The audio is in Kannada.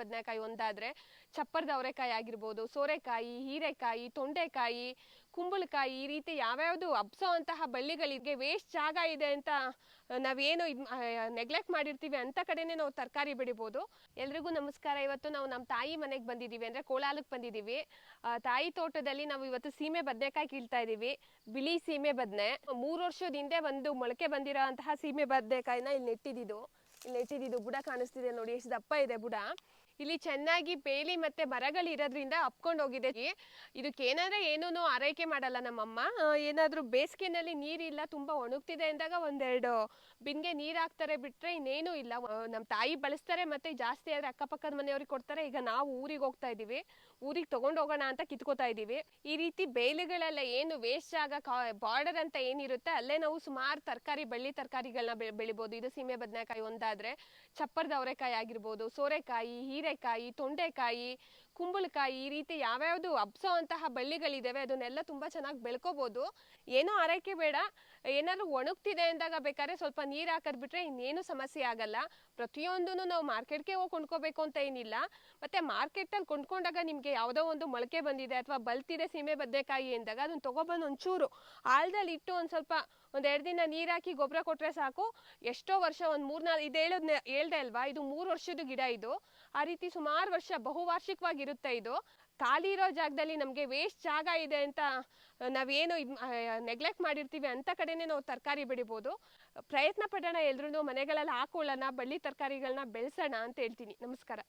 ಬದನೆಕಾಯಿ ಒಂದಾದ್ರೆ ಚಪ್ಪರದ ಅವರೆಕಾಯಿ ಆಗಿರ್ಬೋದು, ಸೋರೆಕಾಯಿ, ಹೀರೆಕಾಯಿ, ತೊಂಡೆಕಾಯಿ, ಕುಂಬಳಕಾಯಿ ಈ ರೀತಿ ಯಾವ್ಯಾವ್ದು ಹಬ್ಸೋ ಅಂತಹ ಬಳ್ಳಿಗಳಿಗೆ ವೇಸ್ಟ್ ಜಾಗ ಇದೆ ಅಂತ ನಾವೇನು ನೆಗ್ಲೆಕ್ಟ್ ಮಾಡಿರ್ತೀವಿ ಅಂತ ಕಡೆನೇ ನಾವು ತರಕಾರಿ ಬೆಳಿಬೋದು. ಎಲ್ರಿಗೂ ನಮಸ್ಕಾರ. ಇವತ್ತು ನಾವು ನಮ್ಮ ತಾಯಿ ಮನೆಗೆ ಬಂದಿದ್ದೀವಿ ಅಂದ್ರೆ ಕೋಲಾಲಕ್ಕೆ ಬಂದಿದ್ದೀವಿ ತಾಯಿ ತೋಟದಲ್ಲಿ ನಾವು ಇವತ್ತು ಸೀಮೆ ಬದನೆಕಾಯಿ ಕೀಳ್ತಾ ಇದ್ದೀವಿ ಬಿಳಿ ಸೀಮೆ ಬದನೆ. ಮೂರು ವರ್ಷದ ಹಿಂದೆ ಒಂದು ಮೊಳಕೆ ಬಂದಿರೋ ಅಂತಹ ಸೀಮೆ ಬದನೆಕಾಯಿನ ಇಲ್ಲಿ ನೆಟ್ಟಿದ್ದು. ಇಲ್ಲಿ ಇದು ಬುಡ ಕಾಣಿಸ್ತಿದೆ ನೋಡಿ ಎಷ್ಟು ದಪ್ಪ ಇದೆ ಬುಡ. ಇಲ್ಲಿ ಚೆನ್ನಾಗಿ ಬೇಲಿ ಮತ್ತೆ ಮರಗಳಿರೋದ್ರಿಂದ ಅಪ್ಕೊಂಡು ಹೋಗಿದೆ. ಇದಕ್ಕೆ ಏನಾದ್ರೆ ಏನೂ ಆರೈಕೆ ಮಾಡಲ್ಲ ನಮ್ಮಮ್ಮ. ಏನಾದ್ರೂ ಬೇಸಿಗೆನಲ್ಲಿ ನೀರಿಲ್ಲ, ತುಂಬಾ ಒಣಗ್ತಿದೆ ಅಂದಾಗ ಒಂದೆರಡು ಬಿನ್ಗೆ ನೀರ್ ಹಾಕ್ತಾರೆ ಬಿಟ್ರೆ ಇನ್ನೇನು ಇಲ್ಲ. ನಮ್ಮ ತಾಯಿ ಬಳಸ್ತಾರೆ ಮತ್ತೆ ಜಾಸ್ತಿ ಆದ್ರೆ ಅಕ್ಕಪಕ್ಕದ ಮನೆಯವ್ರಿಗೆ ಕೊಡ್ತಾರೆ. ಈಗ ನಾವು ಊರಿಗೆ ಹೋಗ್ತಾ ಇದೀವಿ ಊರಿಗೆ ತಗೊಂಡ್ ಹೋಗೋಣ ಅಂತ ಕಿತ್ಕೋತಾ ಇದೀವಿ ಈ ರೀತಿ ಬೇಲಿಗಳೆಲ್ಲ ಏನು ವೇಸ್ಟ್ ಜಾಗ ಬಾರ್ಡರ್ ಅಂತ ಏನಿರುತ್ತೆ ಅಲ್ಲೇ ನಾವು ಸುಮಾರು ತರಕಾರಿ, ಬಳ್ಳಿ ತರಕಾರಿಗಳನ್ನ ಬೆಳಿಬೋದು. ಇದು ಸೀಮೆ ಬದನೆಕಾಯಿ ಒಂದಾದ್ರೆ, ಚಪ್ಪರದ ಅವರೆಕಾಯಿ ಆಗಿರ್ಬೋದು, ಸೋರೆಕಾಯಿ ಹೀರೆಕಾಯಿ ತೊಂಡೆಕಾಯಿ, ಕುಂಬಳಕಾಯಿ ಈ ರೀತಿ ಯಾವ್ಯಾವುದು ಹಬ್ಸೋ ಅಂತಹ ಬಳ್ಳಿಗಳಿದಾವೆ ಅದನ್ನೆಲ್ಲ ತುಂಬಾ ಚೆನ್ನಾಗಿ ಬೆಳ್ಕೋಬೋದು. ಏನೋ ಆರೈಕೆ ಬೇಡ. ಏನಾದ್ರು ಒಣಗ್ತಿದೆ ಅಂದಾಗ ಬೇಕಾದ್ರೆ ಸ್ವಲ್ಪ ನೀರ್ ಹಾಕದ್ ಬಿಟ್ರೆ ಇನ್ನೇನು ಸಮಸ್ಯೆ ಆಗಲ್ಲ. ಪ್ರತಿಯೊಂದನ್ನು ನಾವು ಮಾರ್ಕೆಟ್ಗೆ ಹೋಗಿ ಕೊಂಡ್ಕೋಬೇಕು ಅಂತ ಏನಿಲ್ಲ. ಮತ್ತೆ ಮಾರ್ಕೆಟ್ ಅಲ್ಲಿ ಕೊಂಡ್ಕೊಂಡಾಗ ನಿಮ್ಗೆ ಯಾವುದೋ ಒಂದು ಮೊಳಕೆ ಬಂದಿದೆ ಅಥವಾ ಬಲ್ತಿದೆ ಸೀಮೆ ಬದನೆಕಾಯಿ ಅಂದಾಗ ಅದನ್ನ ತೊಗೊಬಂದು ಒಂಚೂರು ಆಳ್ದಲ್ಲಿ ಇಟ್ಟು ಒಂದ್ ಸ್ವಲ್ಪ ಒಂದ್ ಎರಡ್ ದಿನ ನೀರ್ ಹಾಕಿ ಗೊಬ್ಬರ ಕೊಟ್ರೆ ಸಾಕು. ಎಷ್ಟೋ ವರ್ಷ ಒಂದ್ ಮೂರ್ ನಾಲ್ ಇದು ಹೇಳೋದ್ನ, ಹೇಳ್ದೆ ಅಲ್ವಾ? ಇದು ಮೂರು ವರ್ಷದ ಗಿಡ ಇದು. ಆ ರೀತಿ ಸುಮಾರು ವರ್ಷ, ಬಹುವಾರ್ಷಿಕವಾಗಿರುತ್ತೆ ಇದು. ಖಾಲಿ ಇರೋ ಜಾಗದಲ್ಲಿ ನಮಗೆ ವೇಸ್ಟ್ ಜಾಗ ಇದೆ ಅಂತ ನಾವೇನು ನೆಗ್ಲೆಕ್ಟ್ ಮಾಡಿರ್ತೀವಿ ಅಂತ ಕಡೆನೇ ನಾವು ತರಕಾರಿ ಬೆಳಿಬೋದು. ಪ್ರಯತ್ನ ಪಡೋಣ ಎಲ್ರೂ ಮನೆಗಳಲ್ಲಿ ಹಾಕೊಳ್ಳೋಣ, ಬಳ್ಳಿ ತರಕಾರಿಗಳನ್ನ ಬೆಳೆಸೋಣ ಅಂತ ಹೇಳ್ತೀನಿ. ನಮಸ್ಕಾರ.